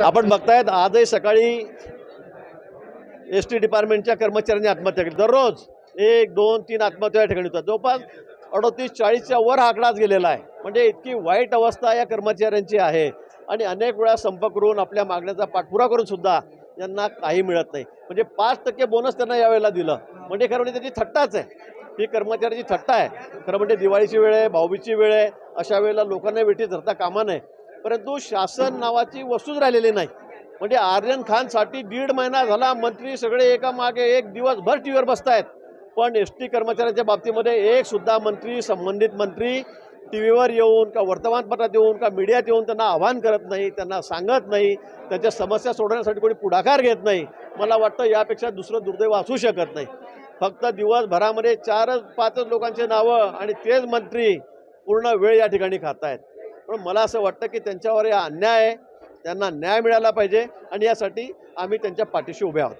आपण बघतायत आजही सकाळी एस टी डिपार्टमेंटच्या कर्मचाऱ्यांनी आत्महत्या केली. दररोज एक दोन तीन आत्महत्या या ठिकाणी होतात. जवळपास अडतीस चाळीसच्या वर आकडाच गेलेला आहे. म्हणजे इतकी वाईट अवस्था या कर्मचाऱ्यांची आहे. आणि अनेक वेळा संप करून आपल्या मागण्याचा पाठपुरा करून सुद्धा यांना काही मिळत नाही. म्हणजे पाच टक्के बोनस त्यांना यावेळेला दिलं. म्हणजे खरं म्हणजे त्याची थट्टाच आहे. ही कर्मचाऱ्याची थट्टा आहे. खरं म्हणजे दिवाळीची वेळ आहे भाऊबीची वेळ आहे. अशा वेळेला लोकांना वेठी धरता कामा नये. परंतु शासन नावाची वस्तूच राहिलेली नाही. म्हणजे आर्यन खानसाठी दीड महिना झाला मंत्री सगळे एका मागे एक दिवसभर टी व्हीवर बसतायत. पण एस टी कर्मचाऱ्यांच्या बाबतीमध्ये एक सुद्धा मंत्री संबंधित मंत्री टी व्हीवर येऊन का वर्तमानपत्रात येऊन का मीडियात येऊन त्यांना आव्हान करत नाही त्यांना सांगत नाही त्यांच्या समस्या सोडवण्यासाठी कोणी पुढाकार घेत नाही. मला वाटतं यापेक्षा दुसरं दुर्दैव असू शकत नाही. फक्त दिवसभरामध्ये चारच पाचच लोकांची नावं आणि तेच मंत्री पूर्ण वेळ या ठिकाणी खात आहेत पण मला असं वाटतं की त्यांच्यावर या अन्याय आहे. त्यांना न्याय मिळाला पाहिजे आणि यासाठी आम्ही त्यांच्या पाठीशी उभे आहोत.